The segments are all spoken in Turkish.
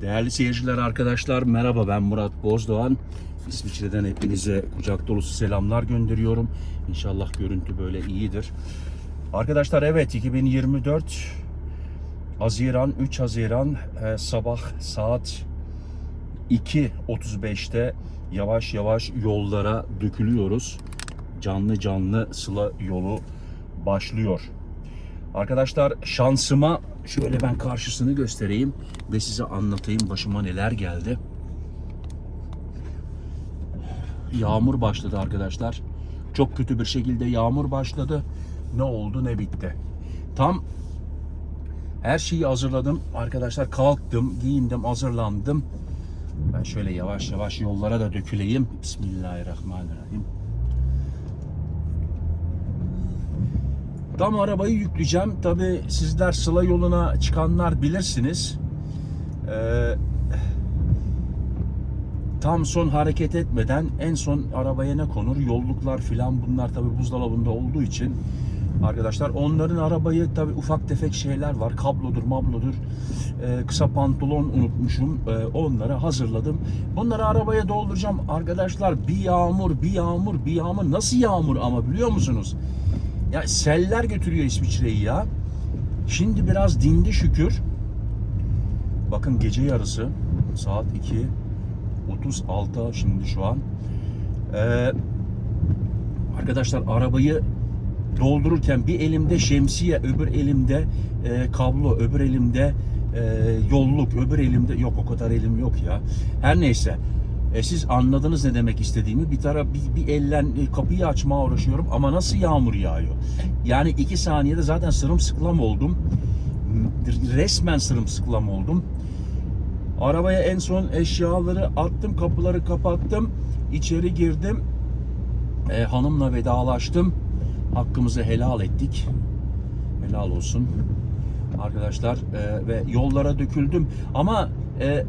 Değerli seyirciler, arkadaşlar merhaba ben Murat Bozdoğan. İsviçre'den hepinize kucak dolusu selamlar gönderiyorum. İnşallah görüntü böyle iyidir. Arkadaşlar evet 2024 Haziran 3 Haziran e, sabah saat 2.35'te yavaş yavaş yollara dökülüyoruz. Canlı canlı sıla yolu başlıyor. Arkadaşlar şansıma şöyle ben karşısını göstereyim ve size anlatayım başıma neler geldi. Yağmur başladı arkadaşlar. Çok kötü bir şekilde yağmur başladı. Ne oldu ne bitti. Tam her şeyi hazırladım. Arkadaşlar kalktım, giyindim, hazırlandım. Ben şöyle yavaş yavaş yollara da döküleyim. Bismillahirrahmanirrahim. Tam arabayı yükleyeceğim. Tabi sizler Sıla yoluna çıkanlar bilirsiniz. Ee, tam son hareket etmeden en son arabaya ne konur? Yolluklar filan bunlar tabi buzdolabında olduğu için arkadaşlar onların arabayı tabi ufak tefek şeyler var. Kablodur, mablodur. Ee, kısa pantolon unutmuşum. Ee, onları hazırladım. Bunları arabaya dolduracağım. Arkadaşlar bir yağmur, bir yağmur, bir yağmur. Nasıl yağmur ama biliyor musunuz? Ya seller götürüyor İsviçre'yi ya. Şimdi biraz dindi şükür. Bakın gece yarısı saat 2 36 şimdi şu an. Ee, arkadaşlar arabayı doldururken bir elimde şemsiye, öbür elimde e, kablo, öbür elimde e, yolluk, öbür elimde yok o kadar elim yok ya. Her neyse. E, siz anladınız ne demek istediğimi. Bir taraf bir, bir ellen e, kapıyı açmaya uğraşıyorum ama nasıl yağmur yağıyor? Yani iki saniyede zaten sırımsıklam oldum. Resmen sırımsıklam oldum. Arabaya en son eşyaları attım, kapıları kapattım. içeri girdim. E, hanımla vedalaştım. Hakkımızı helal ettik. Helal olsun. Arkadaşlar e, ve yollara döküldüm. Ama e,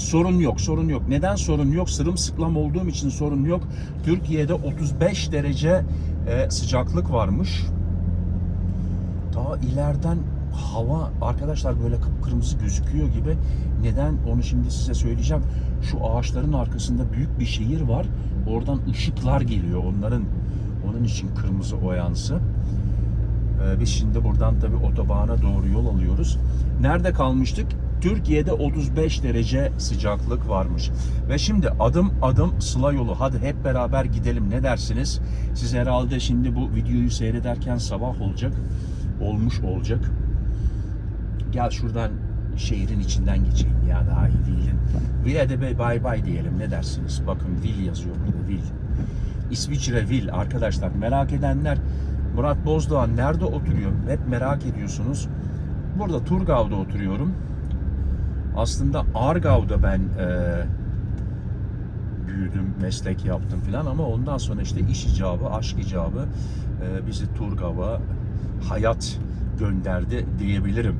sorun yok, sorun yok. Neden sorun yok? Sırımsıklam olduğum için sorun yok. Türkiye'de 35 derece e, sıcaklık varmış. Daha ileriden hava arkadaşlar böyle kıpkırmızı gözüküyor gibi. Neden? Onu şimdi size söyleyeceğim. Şu ağaçların arkasında büyük bir şehir var. Oradan ışıklar geliyor. Onların onun için kırmızı oyansı. Ee, biz şimdi buradan tabi otobana doğru yol alıyoruz. Nerede kalmıştık? Türkiye'de 35 derece sıcaklık varmış. Ve şimdi adım adım Sıla yolu. Hadi hep beraber gidelim ne dersiniz? Siz herhalde şimdi bu videoyu seyrederken sabah olacak. Olmuş olacak. Gel şuradan şehrin içinden geçeyim ya daha iyi değilin. Ville de bay bay diyelim ne dersiniz? Bakın Vil yazıyor burada Vil. İsviçre Vil arkadaşlar merak edenler Murat Bozdoğan nerede oturuyor? Hep merak ediyorsunuz. Burada Turgav'da oturuyorum. Aslında Argav'da ben e, büyüdüm, meslek yaptım filan ama ondan sonra işte iş icabı, aşk icabı e, bizi Turgav'a hayat gönderdi diyebilirim.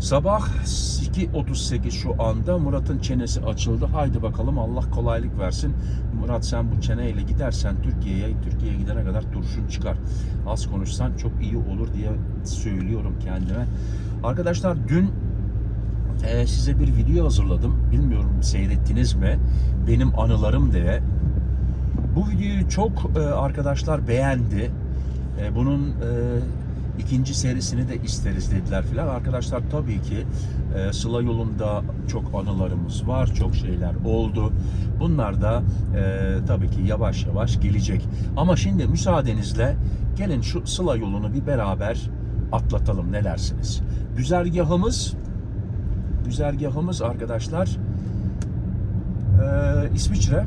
Sabah 2.38 şu anda Murat'ın çenesi açıldı. Haydi bakalım Allah kolaylık versin. Murat sen bu çeneyle gidersen Türkiye'ye, Türkiye'ye gidene kadar turşun çıkar. Az konuşsan çok iyi olur diye söylüyorum kendime. Arkadaşlar dün e, size bir video hazırladım. Bilmiyorum seyrettiniz mi? Benim anılarım diye. Bu videoyu çok e, arkadaşlar beğendi. E, bunun e, ikinci serisini de isteriz dediler filan. Arkadaşlar tabii ki e, Sıla yolunda çok anılarımız var, çok şeyler oldu. Bunlar da e, tabii ki yavaş yavaş gelecek. Ama şimdi müsaadenizle gelin şu Sıla yolunu bir beraber atlatalım ne dersiniz? Güzergahımız güzergahımız arkadaşlar e, İsviçre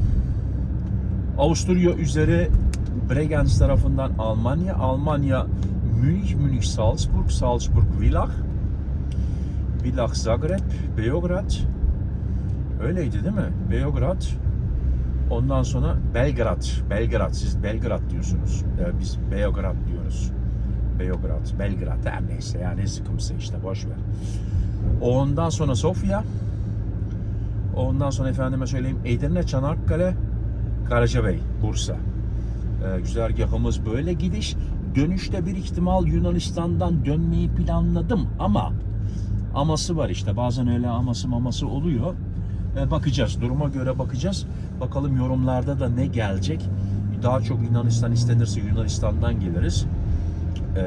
Avusturya üzeri Bregenz tarafından Almanya, Almanya Münih, Münih Salzburg, Salzburg Villach, Villach Zagreb, Beograd. Öyleydi değil mi? Beograd. Ondan sonra Belgrad. Belgrad. Siz Belgrad diyorsunuz. Ee, biz Beograd diyoruz. Beograd, Belgrad her neyse yani sıkımsı işte boş ver. Ondan sonra Sofya. Ondan sonra efendime söyleyeyim Edirne, Çanakkale, Karacabey, Bursa. Ee, güzergahımız böyle gidiş. Dönüşte bir ihtimal Yunanistan'dan dönmeyi planladım ama aması var işte. Bazen öyle aması maması oluyor. E, bakacağız. Duruma göre bakacağız. Bakalım yorumlarda da ne gelecek. Daha çok Yunanistan istenirse Yunanistan'dan geliriz. E,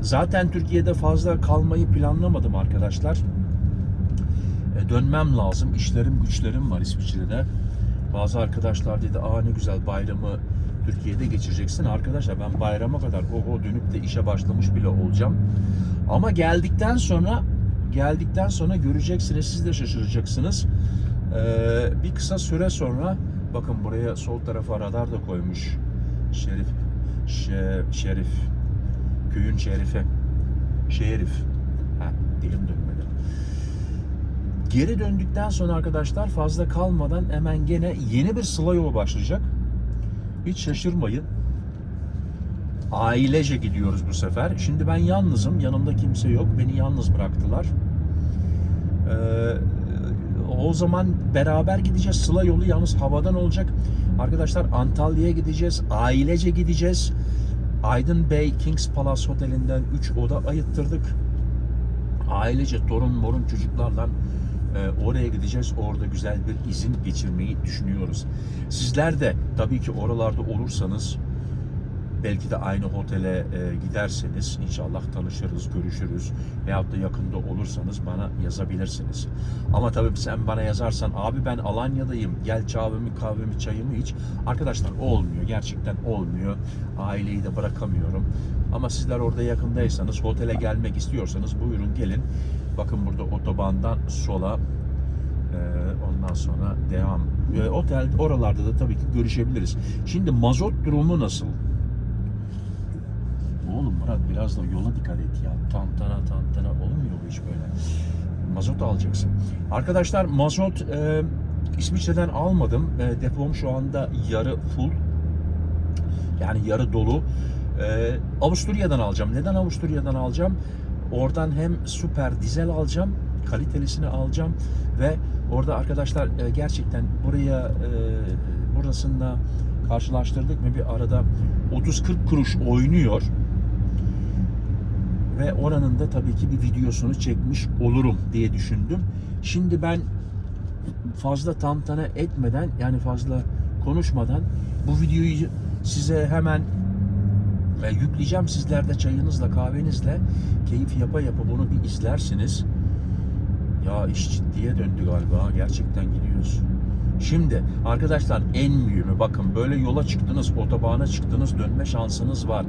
zaten Türkiye'de fazla kalmayı planlamadım arkadaşlar. E, dönmem lazım. İşlerim güçlerim var İsviçre'de. Bazı arkadaşlar dedi aa ne güzel bayramı Türkiye'de geçireceksin. Arkadaşlar ben bayrama kadar oho dönüp de işe başlamış bile olacağım. Ama geldikten sonra geldikten sonra göreceksiniz siz de şaşıracaksınız. Ee, bir kısa süre sonra bakın buraya sol tarafa radar da koymuş. Şerif Şe, Şerif köyün şerifi. Şerif. Ha, dilim dönmedi. Geri döndükten sonra arkadaşlar fazla kalmadan hemen gene yeni bir sıla yolu başlayacak. Hiç şaşırmayın. Ailece gidiyoruz bu sefer. Şimdi ben yalnızım. Yanımda kimse yok. Beni yalnız bıraktılar. Ee, o zaman beraber gideceğiz. Sıla yolu yalnız havadan olacak. Arkadaşlar Antalya'ya gideceğiz. Ailece gideceğiz. Aydın Bey Kings Palace Oteli'nden 3 oda ayıttırdık. Ailece torun morun çocuklarla e, oraya gideceğiz. Orada güzel bir izin geçirmeyi düşünüyoruz. Sizler de tabii ki oralarda olursanız belki de aynı otele e, giderseniz inşallah tanışırız, görüşürüz. Veyahut da yakında olursanız bana yazabilirsiniz. Ama tabii sen bana yazarsan abi ben Alanya'dayım gel kahvemi kahvemi çayımı iç. Arkadaşlar olmuyor gerçekten olmuyor. Aileyi de bırakamıyorum. Ama sizler orada yakındaysanız otele gelmek istiyorsanız buyurun gelin. Bakın burada otobandan sola e, ondan sonra devam. E, otel oralarda da tabii ki görüşebiliriz. Şimdi mazot durumu nasıl? Murat biraz da yola dikkat et ya. Tantana tantana olmuyor bu iş böyle. Mazot alacaksın. Arkadaşlar mazot e, İsviçre'den almadım. E, depom şu anda yarı full. Yani yarı dolu. E, Avusturya'dan alacağım. Neden Avusturya'dan alacağım? Oradan hem süper dizel alacağım. Kalitelisini alacağım. Ve orada arkadaşlar e, gerçekten buraya e, burasında karşılaştırdık mı bir arada 30-40 kuruş oynuyor ve oranın da tabii ki bir videosunu çekmiş olurum diye düşündüm. Şimdi ben fazla tantana etmeden yani fazla konuşmadan bu videoyu size hemen e, yükleyeceğim. Sizler de çayınızla kahvenizle keyif yapa yapa bunu bir izlersiniz. Ya iş ciddiye döndü galiba. Gerçekten gidiyoruz. Şimdi arkadaşlar en mühimi bakın böyle yola çıktınız, otobana çıktınız, dönme şansınız var.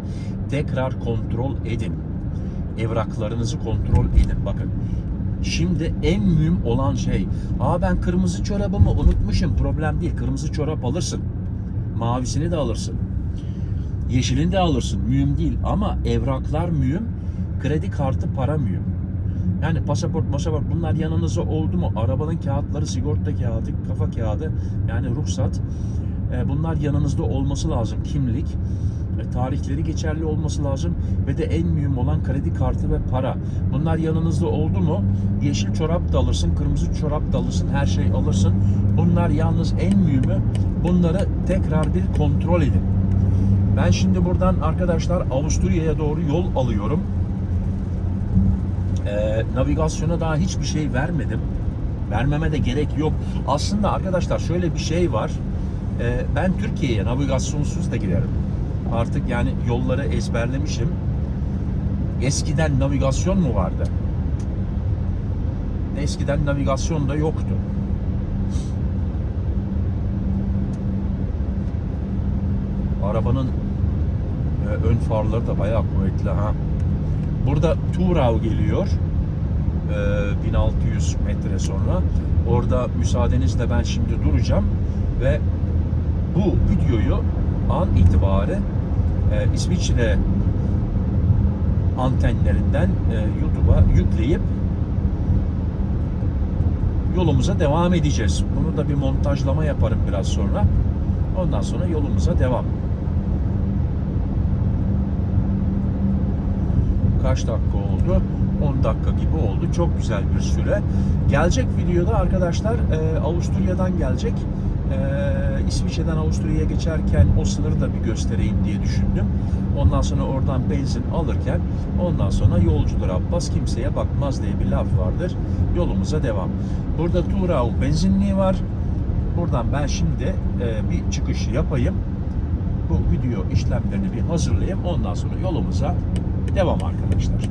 Tekrar kontrol edin. Evraklarınızı kontrol edin. Bakın Şimdi en mühim olan şey, aa ben kırmızı çorabımı unutmuşum. Problem değil. Kırmızı çorap alırsın. Mavisini de alırsın. Yeşilini de alırsın. Mühim değil. Ama evraklar mühim. Kredi kartı para mühim. Yani pasaport, pasaport bunlar yanınızda oldu mu? Arabanın kağıtları, sigorta kağıdı, kafa kağıdı yani ruhsat. E, bunlar yanınızda olması lazım. Kimlik, tarihleri geçerli olması lazım ve de en mühim olan kredi kartı ve para. Bunlar yanınızda oldu mu? Yeşil çorap da alırsın, kırmızı çorap da alırsın, her şey alırsın. Bunlar yalnız en mühimi. Bunları tekrar bir kontrol edin. Ben şimdi buradan arkadaşlar Avusturya'ya doğru yol alıyorum. Ee, navigasyona daha hiçbir şey vermedim. Vermeme de gerek yok. Aslında arkadaşlar şöyle bir şey var. Ee, ben Türkiye'ye navigasyonsuz da giderim. Artık yani yolları ezberlemişim. Eskiden navigasyon mu vardı? Eskiden navigasyon da yoktu. Arabanın e, ön farları da bayağı kuvvetli ha. Burada Turau geliyor. E, 1600 metre sonra. Orada müsaadenizle ben şimdi duracağım ve bu videoyu an itibariyle e, İsviçre antenlerinden YouTube'a yükleyip yolumuza devam edeceğiz. Bunu da bir montajlama yaparım biraz sonra. Ondan sonra yolumuza devam. Kaç dakika oldu? 10 dakika gibi oldu. Çok güzel bir süre. Gelecek videoda arkadaşlar e, Avusturya'dan gelecek. Ee, İsviçre'den Avusturya'ya geçerken o sınırı da bir göstereyim diye düşündüm. Ondan sonra oradan benzin alırken ondan sonra yolcudur Abbas kimseye bakmaz diye bir laf vardır. Yolumuza devam. Burada Tuğrau benzinliği var. Buradan ben şimdi e, bir çıkış yapayım. Bu video işlemlerini bir hazırlayayım. Ondan sonra yolumuza devam arkadaşlar.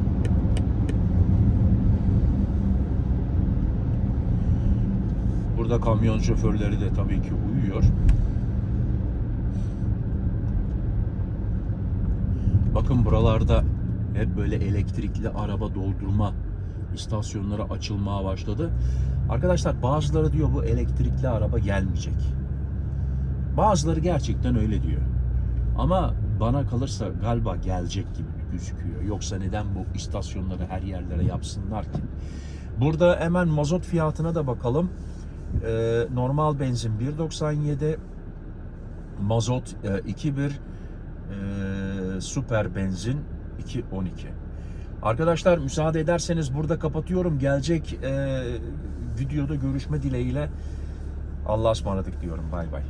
Burada kamyon şoförleri de tabii ki uyuyor. Bakın buralarda hep böyle elektrikli araba doldurma istasyonları açılmaya başladı. Arkadaşlar bazıları diyor bu elektrikli araba gelmeyecek. Bazıları gerçekten öyle diyor. Ama bana kalırsa galiba gelecek gibi gözüküyor. Yoksa neden bu istasyonları her yerlere yapsınlar ki? Burada hemen mazot fiyatına da bakalım. Ee, normal benzin 1.97, mazot e, 2.1, e, süper benzin 2.12. Arkadaşlar müsaade ederseniz burada kapatıyorum. Gelecek e, videoda görüşme dileğiyle Allah'a ısmarladık diyorum. Bay bay.